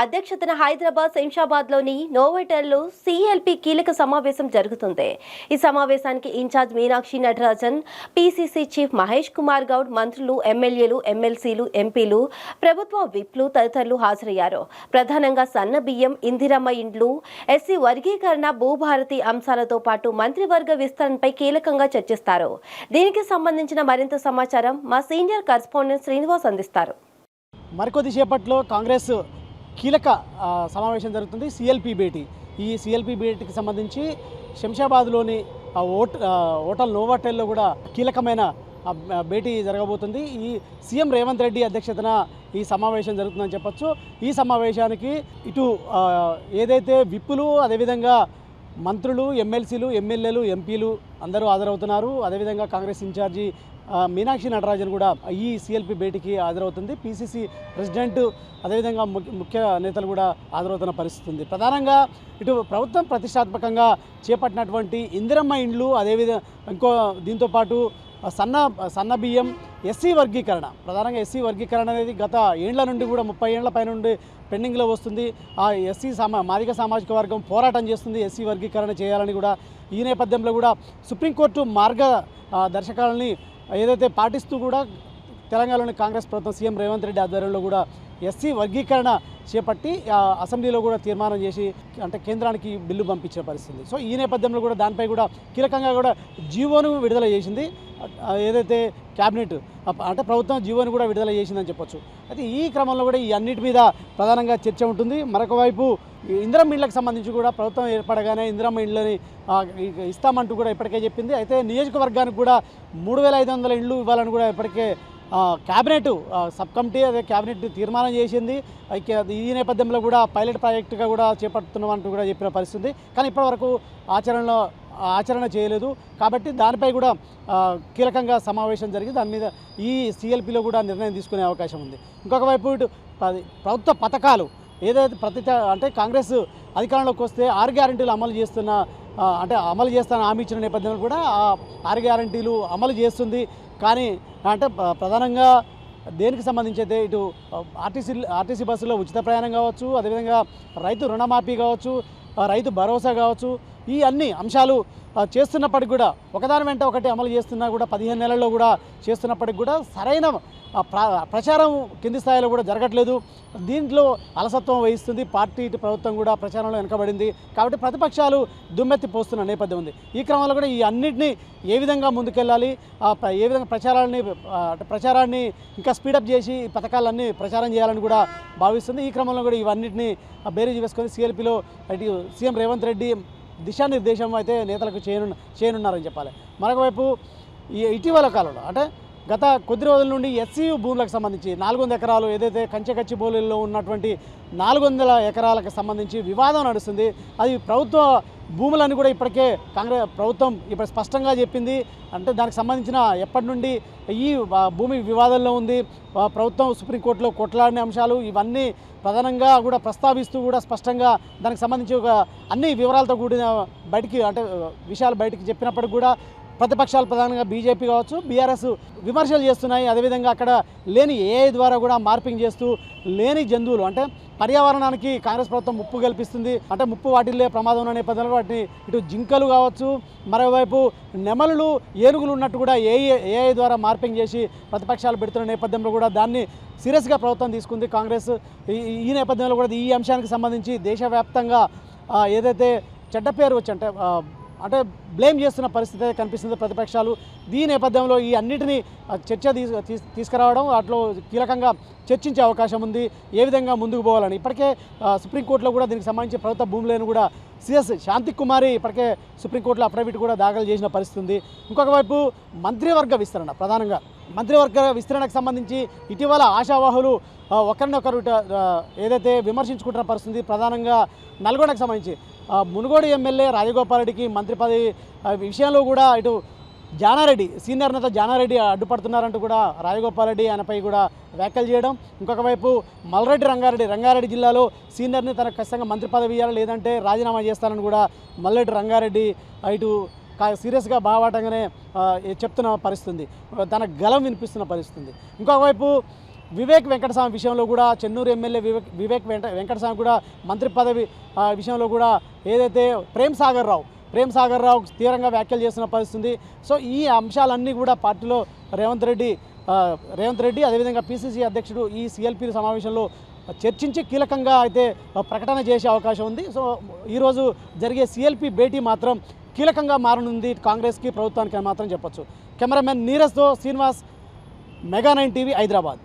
అధ్యక్షతన హైదరాబాద్ శంషాబాద్లోని నోవెటల్లో సిఎల్పి కీలక సమావేశం జరుగుతుంది. ఈ సమావేశానికి in charge Meenakshi Natarajan PCC chief Mahesh Kumar Goud మంత్రులు ఎమ్మెల్యేలు ఎమ్మెల్సీలు ఎంపీలు ప్రభుత్వ విప్లు తదితరులు హాజరయ్యారు. ప్రధానంగా సన్న బియ్యం ఇందిరమ్మ ఇండ్లు ఎస్సీ వర్గీకరణ భూభారతి అంశాలతో పాటు మంత్రివర్గ విస్తరణపై కీలకంగా చర్చిస్తారు. దీనికి సంబంధించిన మరింత సమాచారం మా సీనియర్ కరస్పాండెంట్ శ్రీనివాస్ అందిస్తారు. మరికొద్ది సేపట్లో కాంగ్రెస్ కీలక సమావేశం జరుగుతుంది సిఎల్పి భేటీ. ఈ సిఎల్పి భేటీకి సంబంధించి శంషాబాద్లోని ఓట్ హోటల్ నోవాటెల్లో కూడా కీలకమైన భేటీ జరగబోతుంది. ఈ సీఎం రేవంత్ రెడ్డి అధ్యక్షతన ఈ సమావేశం జరుగుతుందని చెప్పొచ్చు. ఈ సమావేశానికి ఇటు ఏదైతే విప్పులు అదేవిధంగా మంత్రులు ఎమ్మెల్సీలు ఎమ్మెల్యేలు ఎంపీలు అందరూ హాజరవుతున్నారు. అదేవిధంగా కాంగ్రెస్ ఇన్ఛార్జి మీనాక్షి నటరాజన్ కూడా ఈ సిఎల్పి భేటీకి హాజరవుతుంది. పిసిసి ప్రెసిడెంట్ అదేవిధంగా ముఖ్య ముఖ్య నేతలు కూడా హాజరవుతున్న పరిస్థితి ఉంది ప్రధానంగా ఇటు ప్రభుత్వం ప్రతిష్టాత్మకంగా చేపట్టినటువంటి ఇందిరమ్మ ఇండ్లు అదేవిధంగా ఇంకో దీంతోపాటు సన్న సన్న బియ్యం ఎస్సీ వర్గీకరణ. ప్రధానంగా ఎస్సీ వర్గీకరణ అనేది గత ఏండ్ల నుండి కూడా ముప్పై ఏండ్ల పై నుండి పెండింగ్లో వస్తుంది. ఆ ఎస్సీ సమా మాదిక సామాజిక వర్గం పోరాటం చేస్తుంది ఎస్సీ వర్గీకరణ చేయాలని కూడా ఈ నేపథ్యంలో కూడా సుప్రీంకోర్టు మార్గ దర్శకాలని ఏదైతే పాటిస్తూ కూడా తెలంగాణలోని కాంగ్రెస్ ప్రభుత్వం సీఎం రేవంత్ రెడ్డి ఆధ్వర్యంలో కూడా ఎస్సీ వర్గీకరణ చేపట్టి అసెంబ్లీలో కూడా తీర్మానం చేసి అంటే కేంద్రానికి బిల్లు పంపించే పరిస్థితి. సో ఈ నేపథ్యంలో కూడా దానిపై కూడా కీలకంగా కూడా జీవోను విడుదల చేసింది. ఏదైతే క్యాబినెట్ అంటే ప్రభుత్వం జీవోని కూడా విడుదల చేసిందని చెప్పొచ్చు. అయితే ఈ క్రమంలో కూడా ఈ అన్నిటి మీద ప్రధానంగా చర్చ ఉంటుంది. మరొక వైపు ఈ ఇందిరమ్మ సంబంధించి కూడా ప్రభుత్వం ఏర్పడగానే ఇందిరమ్మ ఇళ్ళని ఇస్తామంటూ కూడా ఇప్పటికే చెప్పింది. అయితే నియోజకవర్గానికి కూడా మూడు వేల ఐదు వందల ఇళ్ళు ఇవ్వాలని కూడా ఇప్పటికే క్యాబినెట్ సబ్ కమిటీ అదే క్యాబినెట్ తీర్మానం చేసింది. ఈ నేపథ్యంలో కూడా పైలట్ ప్రాజెక్టుగా కూడా చేపడుతున్నామంటూ కూడా చెప్పిన పరిస్థితి ఉంది. కానీ ఇప్పటివరకు ఆచరణలో ఆచరణ చేయలేదు. కాబట్టి దానిపై కూడా కీలకంగా సమావేశం జరిగి దాని మీద ఈ సిఎల్పిలో కూడా నిర్ణయం తీసుకునే అవకాశం ఉంది. ఇంకొక వైపు ఇటు పది- ప్రభుత్వ పథకాలు ఏదైతే ప్రతి అంటే కాంగ్రెస్ అధికారంలోకి వస్తే ఆరు గ్యారంటీలు అమలు చేస్తున్న అంటే అమలు చేస్తానని హామీ ఇచ్చిన నేపథ్యంలో కూడా ఆ ఆరు గ్యారంటీలు అమలు చేస్తుంది. కానీ అంటే ప్రధానంగా దేనికి సంబంధించి అయితే ఇటు ఆర్టీసీ ఆర్టీసీ బస్సులో ఉచిత ప్రయాణం కావచ్చు అదేవిధంగా రైతు రుణమాఫీ కావచ్చు రైతు భరోసా కావచ్చు ఈ అన్ని అంశాలు చేస్తున్నప్పటికి కూడా ఒకదాని వెంట ఒకటి అమలు చేస్తున్నా కూడా పదిహేను నెలల్లో కూడా చేస్తున్నప్పటికి కూడా సరైన ప్రచారం కింది స్థాయిలో కూడా జరగట్లేదు. దీంట్లో అలసత్వం వహిస్తుంది. పార్టీ ఇటు ప్రభుత్వం కూడా ప్రచారంలో వెనకబడింది. కాబట్టి ప్రతిపక్షాలు దుమ్మెత్తి పోస్తున్న నేపథ్యం ఉంది. ఈ క్రమంలో కూడా ఈ అన్నింటినీ ఏ విధంగా ముందుకెళ్ళాలి? ఏ విధంగా ప్రచారాన్ని ప్రచారాన్ని ఇంకా స్పీడప్ చేసి ఈ పథకాలన్నీ ప్రచారం చేయాలని కూడా భావిస్తుంది. ఈ క్రమంలో కూడా ఇవన్నిటిని బేరీజ్ వేసుకొని సిఎల్పిలో సీఎం రేవంత్ రెడ్డి దిశానిర్దేశం అయితే నేతలకు చేయను చేయనున్నారని చెప్పాలి. మరొకవైపు ఈ ఇటీవల కాలంలో అంటే గత కొద్ది రోజుల నుండి ఎస్సీయు భూములకు సంబంధించి నాలుగు వందల ఎకరాలు ఏదైతే కంచెకచ్చి బోలీల్లో ఉన్నటువంటి నాలుగు వందల ఎకరాలకు సంబంధించి వివాదం నడుస్తుంది. అది ప్రభుత్వ భూములని కూడా ఇప్పటికే కాంగ్రెస్ ప్రభుత్వం ఇప్పుడు స్పష్టంగా చెప్పింది. అంటే దానికి సంబంధించిన ఎప్పటి నుండి ఈ భూమి వివాదంలో ఉంది. ప్రభుత్వం సుప్రీంకోర్టులో కొట్లాడిన అంశాలు ఇవన్నీ ప్రధానంగా కూడా ప్రస్తావిస్తూ కూడా స్పష్టంగా దానికి సంబంధించి ఒక అన్ని వివరాలతో కూడిన బయటికి అంటే విషయాలు బయటికి చెప్పినప్పటికి కూడా ప్రతిపక్షాలు ప్రధానంగా బీజేపీ కావచ్చు బీఆర్ఎస్ విమర్శలు చేస్తున్నాయి. అదేవిధంగా అక్కడ లేని ఏఐ ద్వారా కూడా మార్పింగ్ చేస్తూ లేని జంతువులు అంటే పర్యావరణానికి కాంగ్రెస్ ప్రభుత్వం ముప్పు కల్పిస్తుంది. అంటే ముప్పు వాటిల్లే ప్రమాదం ఉన్న నేపథ్యంలో వాటిని ఇటు జింకలు కావచ్చు మరోవైపు నెమలులు ఏనుగులు ఉన్నట్టు కూడా ఏఐ ఏఐ ద్వారా మార్పింగ్ చేసి ప్రతిపక్షాలు పెడుతున్న నేపథ్యంలో కూడా దాన్ని సీరియస్గా ప్రభుత్వం తీసుకుంది కాంగ్రెస్. ఈ ఈ నేపథ్యంలో కూడా ఈ అంశానికి సంబంధించి దేశవ్యాప్తంగా ఏదైతే చెడ్డ పేరు వచ్చి అంటే అంటే బ్లేమ్ చేస్తున్న పరిస్థితి కనిపిస్తుంది ప్రతిపక్షాలు. దీని నేపథ్యంలో ఈ అన్నిటినీ చర్చ తీసు తీసుకురావడం వాటిలో కీలకంగా చర్చించే అవకాశం ఉంది. ఏ విధంగా ముందుకు పోవాలని. ఇప్పటికే సుప్రీంకోర్టులో కూడా దీనికి సంబంధించి ప్రభుత్వ భూములను కూడా సిఎస్ శాంతి కుమారి ఇప్పటికే సుప్రీంకోర్టులో అఫిడవిట్ కూడా దాఖలు చేసిన పరిస్థితి ఉంది. ఇంకొక వైపు మంత్రివర్గ విస్తరణ ప్రధానంగా. మంత్రివర్గ విస్తరణకు సంబంధించి ఇటీవల ఆశావాహులు ఒకరినొకరు ఏదైతే విమర్శించుకుంటున్న పరిస్థితి ప్రధానంగా నల్గొండకు సంబంధించి మునుగోడు ఎమ్మెల్యే రాజగోపాల్రెడ్డికి మంత్రి పదవి విషయంలో కూడా ఇటు జానారెడ్డి సీనియర్ నేత జానారెడ్డి అడ్డుపడుతున్నారంటూ కూడా రాజగోపాల్రెడ్డి ఆయనపై కూడా వ్యాఖ్యలు చేయడం. ఇంకొక వైపు మల్రెడ్డి రంగారెడ్డి రంగారెడ్డి జిల్లాలో సీనియర్ని తనకు ఖచ్చితంగా మంత్రి పదవి ఇవ్వాలి లేదంటే రాజీనామా చేస్తానని కూడా మల్రెడ్డి రంగారెడ్డి ఇటు సీరియస్గా బావాటంగానే చెప్తున్న పరిస్థితి ఉంది తన గలం వినిపిస్తున్న పరిస్థితి ఉంది ఇంకొక వైపు వివేక్ వెంకటస్వామి విషయంలో కూడా చెన్నూరు ఎమ్మెల్యే వివేక్ వివేక్ వెంట వెంకటస్వామి కూడా మంత్రి పదవి విషయంలో కూడా ఏదైతే ప్రేమ్ సాగర్ రావు ప్రేమ్ సాగర్ రావు తీవ్రంగా వ్యాఖ్యలు చేస్తున్న పరిస్థితుంది. సో ఈ అంశాలన్నీ కూడా పార్టీలో రేవంత్ రెడ్డి రేవంత్ రెడ్డి అదేవిధంగా పిసిసి అధ్యక్షుడు ఈ సిఎల్పి సమావేశంలో చర్చించి కీలకంగా అయితే ప్రకటన చేసే అవకాశం ఉంది. సో ఈరోజు జరిగే సిఎల్పి భేటీ మాత్రం కీలకంగా మారనుంది కాంగ్రెస్కి ప్రభుత్వానికి అని మాత్రం చెప్పొచ్చు. Cameraman నీరజ్తో Srinivas mega nine TV Hyderabad.